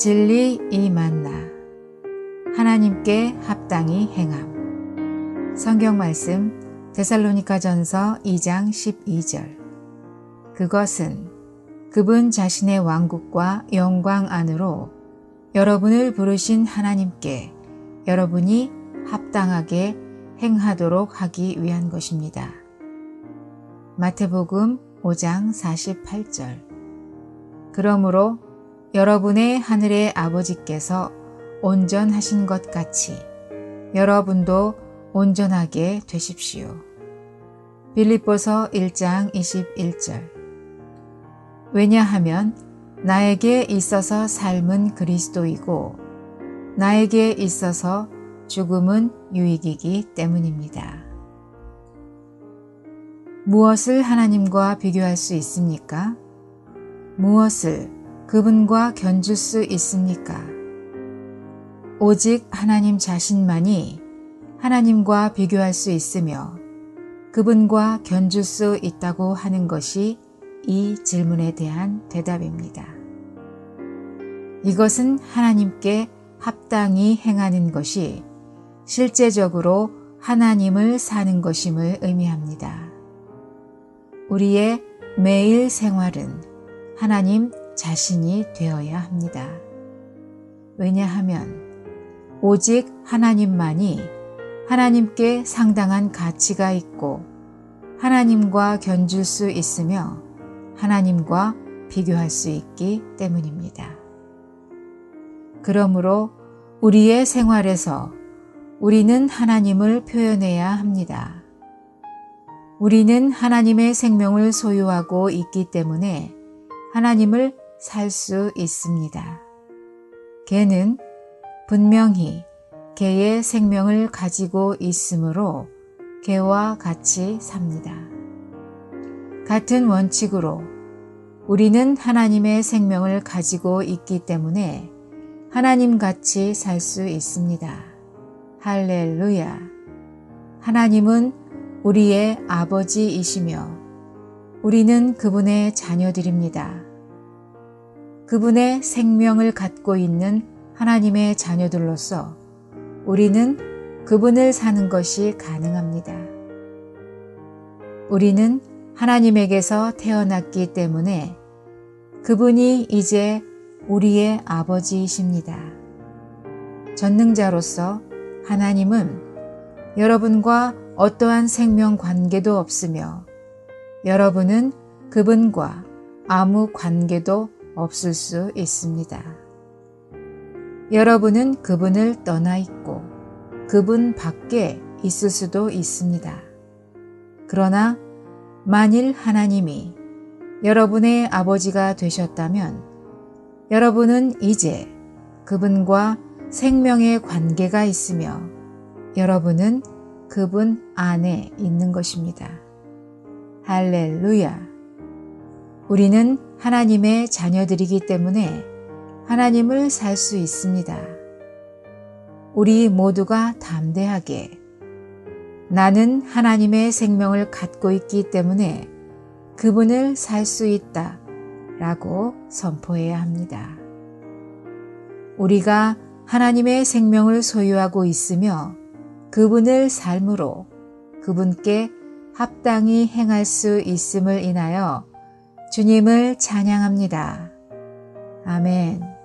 진리 이 만나. 하나님께 합당히 행함. 성경 말씀 데살로니가전서 2장 12절. 그것은 그분 자신의 왕국과 영광 안으로 여러분을 부르신 하나님께 여러분이 합당하게 행하도록 하기 위한 것입니다. 마태복음 5장 48절. 그러므로 여러분의 하늘의 아버지께서 온전하신 것 같이 여러분도 온전하게 되십시오. 빌립보서 1장 21절 왜냐하면 나에게 있어서 삶은 그리스도이고 나에게 있어서 죽음은 유익이기 때문입니다. 무엇을 하나님과 비교할 수 있습니까? 무엇을 그분과 견줄 수 있습니까? 오직 하나님 자신만이 하나님과 비교할 수 있으며 그분과 견줄 수 있다고 하는 것이 이 질문에 대한 대답입니다. 이것은 하나님께 합당히 행하는 것이 실제적으로 하나님을 사는 것임을 의미합니다. 우리의 매일 생활은 하나님 자신이 되어야 합니다. 왜냐하면 오직 하나님만이 하나님께 상당한 가치가 있고 하나님과 견줄 수 있으며 하나님과 비교할 수 있기 때문입니다. 그러므로 우리의 생활에서 우리는 하나님을 표현해야 합니다. 우리는 하나님의 생명을 소유하고 있기 때문에 하나님을 살 수 있습니다. 개는 분명히 개의 생명을 가지고 있으므로 개와 같이 삽니다. 같은 원칙으로 우리는 하나님의 생명을 가지고 있기 때문에 하나님 같이 살 수 있습니다. 할렐루야. 하나님은 우리의 아버지이시며 우리는 그분의 자녀들입니다. 그분의 생명을 갖고 있는 하나님의 자녀들로서 우리는 그분을 사는 것이 가능합니다. 우리는 하나님에게서 태어났기 때문에 그분이 이제 우리의 아버지이십니다. 전능자로서 하나님은 여러분과 어떠한 생명 관계도 없으며 여러분은 그분과 아무 관계도 없을 수 있습니다. 여러분은 그분을 떠나 있고 그분 밖에 있을 수도 있습니다. 그러나 만일 하나님이 여러분의 아버지가 되셨다면 여러분은 이제 그분과 생명의 관계가 있으며 여러분은 그분 안에 있는 것입니다. 할렐루야. 우리는 하나님의 자녀들이기 때문에 하나님을 살 수 있습니다. 우리 모두가 담대하게 나는 하나님의 생명을 갖고 있기 때문에 그분을 살 수 있다 라고 선포해야 합니다. 우리가 하나님의 생명을 소유하고 있으며 그분을 삶으로 그분께 합당히 행할 수 있음을 인하여 주님을 찬양합니다. 아멘.